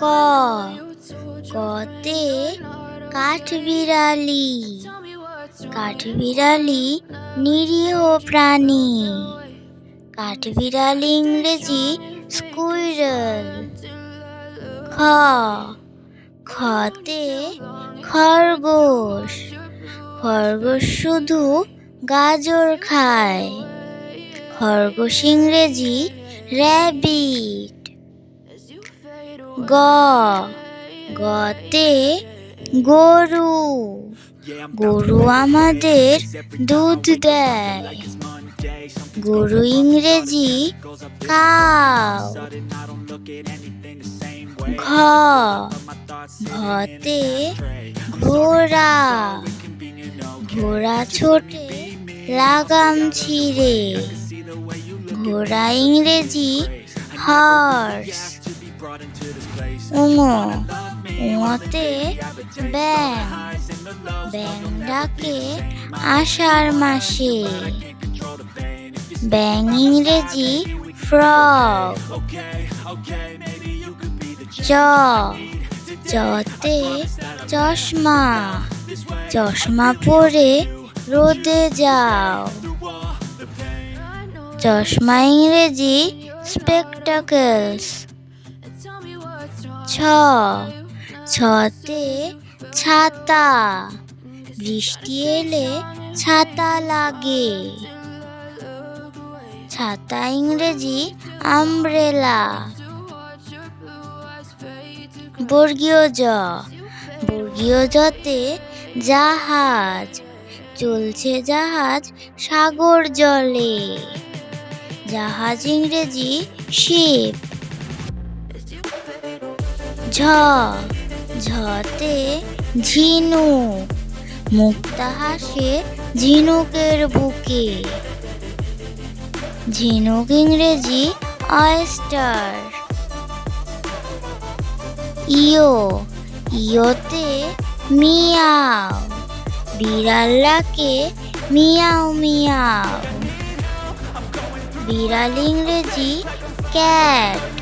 ক। কতে কাঠবিড়ালি। কাঠবিড়ালি নিরীহ প্রাণী। কাঠবিড়ালি ইংরেজি স্কুইরল খ। খতে খরগোশ। খরগোশ শুধু গাজর খায়। খরগোশ ইংরেজি র্যাবিট। গ, গতে গরু। গরু আমাদের দুধ দেয়। গরু ইংরেজি কাউ ঘ, ঘতে ঘোড়া। ঘোড়া ছোটে লাগাম ছিঁড়ে। ঘোড়া ইংরেজি হর্স। উঙো উঙোতে ব্যাং ব্যাং ডাকে আষাঢ় মাসে ব্যাং ইংরেজি ফ্রগ চ চতে চশমা চশমা পরে রোদে যাও চশমা ইংরেজি স্পেকটাকেলস ছ। ছতে ছাতা, বৃষ্টি এলে ছাতা লাগে। ছাতা ইংরেজি আমব্রেলা। বর্গীয় জ। বর্গীয় জতে জাহাজ, চলছে জাহাজ সাগর জলে। জাহাজ ইংরেজি শিপ। ঝতে ঝিনুক মুক্তা হাসে ঝিনুকের বুকে। ঝিনুক ইংরেজি অয়েস্টার ইও ইওতে মিয়াও বিড়াল্লাকে মিয়াও মিয়াও। বিড়াল ইংরেজি ক্যাট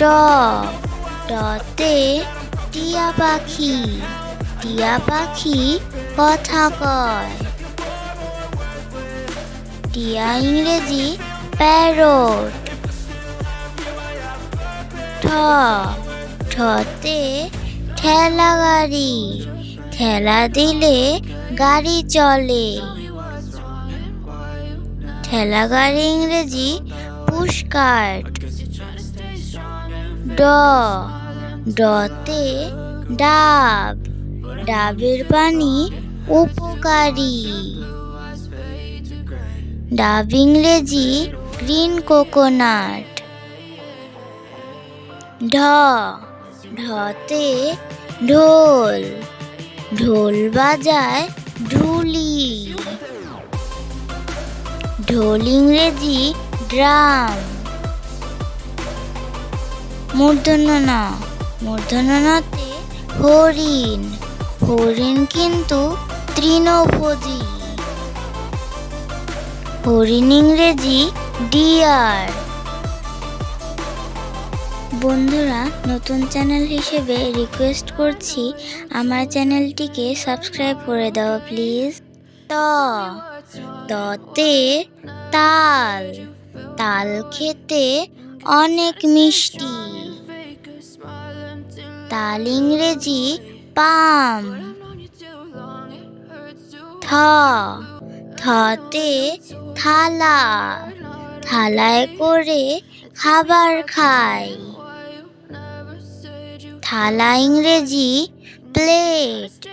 ট টতে টিয়া পাখি। টিয়া পাখি কথা কয়। টিয়া ইংরেজি প্যারট। ঠ, ঠতে ঠেলা গাড়ি। ঠেলা দিলে গাড়ি চলে। ঠেলা গাড়ি ইংরেজি পুশকার্ট ড, ডতে ডাব, ডাবের পানি উপকারী। ডাব ইংরেজি গ্রিন কোকোনাট। ঢ, ঢতে ঢোল ঢোল বাজায় ঢুলি। ঢোল ইংরেজি ড্রাম। মূর্ধন্য ন মূর্ধন্য নতে হরিণ। হরিণ কিন্তু তৃণভোজী। হরিণ ইংরেজি ডিয়ার। বন্ধুরা, নতুন চ্যানেল হিসেবে রিকোয়েস্ট করছি, আমার চ্যানেলটিকে সাবস্ক্রাইব করে দাও প্লিজ ত ততে তাল। তাল খেতে অনেক মিষ্টি। তাল ইংরেজি পাম। থ, থতে থালা, থালায় করে খাবার খাই। থালা ইংরেজি প্লেট।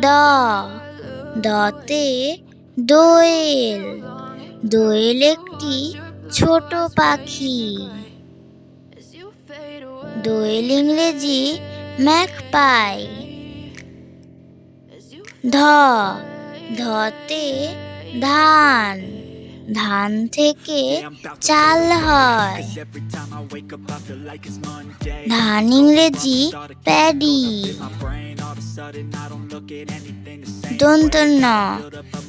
দ, দতে দোয়েল। দোয়েল একটি ছোট পাখি। দোয়েল ইংরেজি ম্যাক পাই। ধ, ধতে ধান। ধান থেকে চাল হয়। ধান ইংরেজি প্যাডি। দন্তন্ন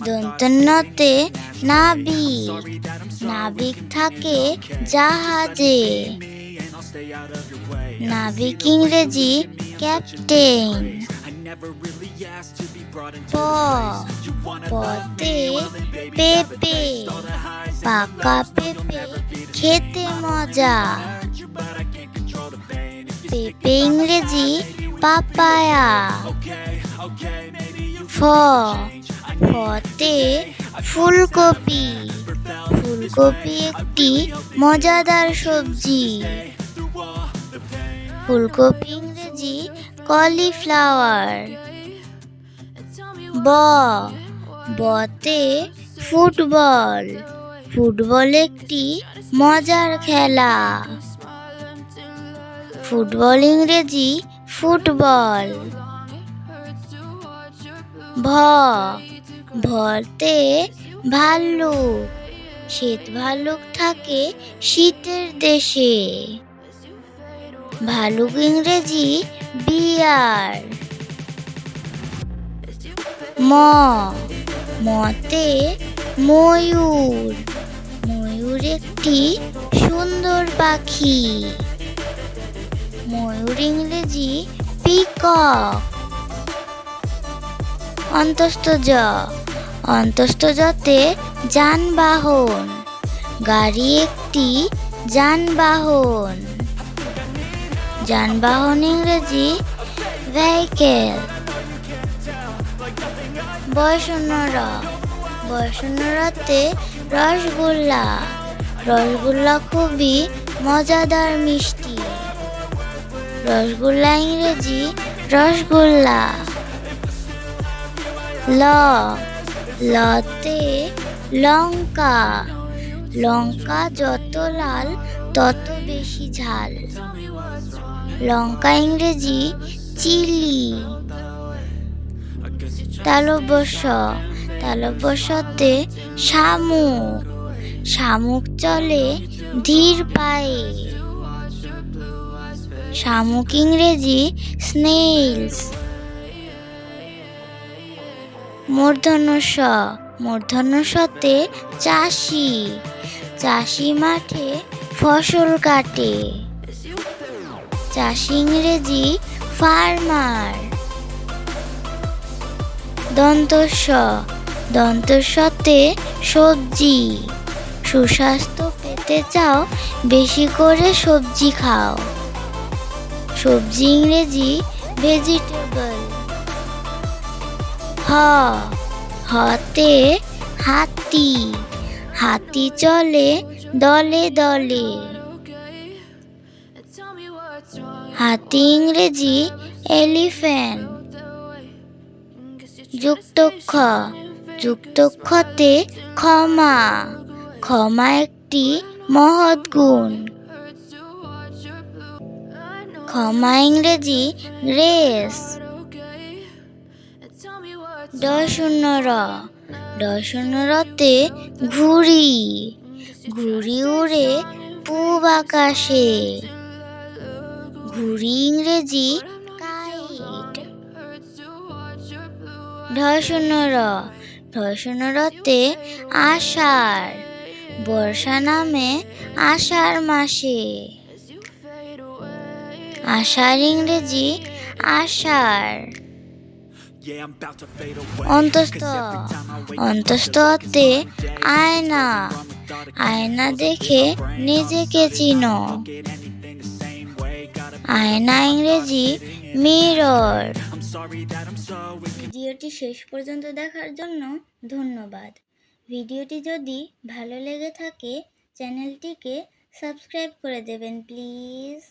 দন্তন্নতে নাবিক। নাবিক থাকে জাহাজে। নাবিক ইংরেজি ক্যাপ্টেন প পতে পেঁপে পাকা পেঁপে খেতে মজা পেঁপে ইংরেজি পাপায়া ফ ফতে ফুলকপি ফুলকপি একটি মজাদার সবজি ফুলকপি, ইংরেজি, কলিফ্লাওয়ার। ব, বতে ফুটবল। ফুটবল একটি মজার খেলা। ফুটবল, ইংরেজি, ফুটবল। ভ, ভতে ভাল্লুক। শ্বেত ভাল্লুক থাকে শীতের দেশে। ভালুক ইংরেজি বিয়ার ম, মতে ময়ূর। ময়ূর একটি সুন্দর পাখি। ময়ূর ইংরেজি পিকক। অন্তস্থ জ, অন্তস্থ জতে যানবাহন। গাড়ি একটি যানবাহন। যানবাহন ইংরেজি ভেহিকেল বয়সন্যর বয়সন্যরতে রসগোল্লা। রসগোল্লা খুবই মজাদার, মিষ্টি। রসগোল্লা ইংরেজি রসগোল্লা। ল। লতে লঙ্কা। লঙ্কা যত লাল, তত বেশি ঝাল। লঙ্কা, ইংরেজি চিলি। তালব্যস্য তালব্যস্যতে শামুক। শামুক চলে ধীর পায়ে। শামুক, ইংরেজি স্নেইলস। মূর্ধন্য স মূর্ধন্য সতে চাষি। চাষি মাঠে ফসল কাটে। চাষি ইংরেজি ফার্মার। দন্তস্ব, দন্তস্বতে সবজি। সুস্বাস্থ্য পেতে চাও, বেশি করে সবজি খাও। সবজি ইংরেজি ভেজিটেবল হ, হতে হাতি। হাতি চলে দলে দলে। হাতি ইংরেজি এলিফ্যান্ট। যুক্তক্ষ। যুক্তক্ষতে ক্ষমা। ক্ষমা একটি মহৎ গুণ। ক্ষমা ইংরেজি গ্রেস। ডয় শূন্য র শূন্য রতে ঘুড়ি। ঘুড়ি উড়ে পূব আকাশে। ঘুড়ি ইংরেজি কাইট। শূন্য র ঢয় রতে আষাঢ়। বর্ষা নামে আষাঢ় মাসে। আষাঢ় ইংরেজি আষাঢ়. অন্তস্থ, অন্তস্থতে আয়না। আয়না দেখে নিজেকে চিনো। আয়না ইংরেজি মিরর। ভিডিওটি শেষ পর্যন্ত দেখার জন্য ধন্যবাদ। ভিডিওটি যদি ভালো লেগে থাকে, চ্যানেলটিকে সাবস্ক্রাইব করে দেবেন, প্লিজ।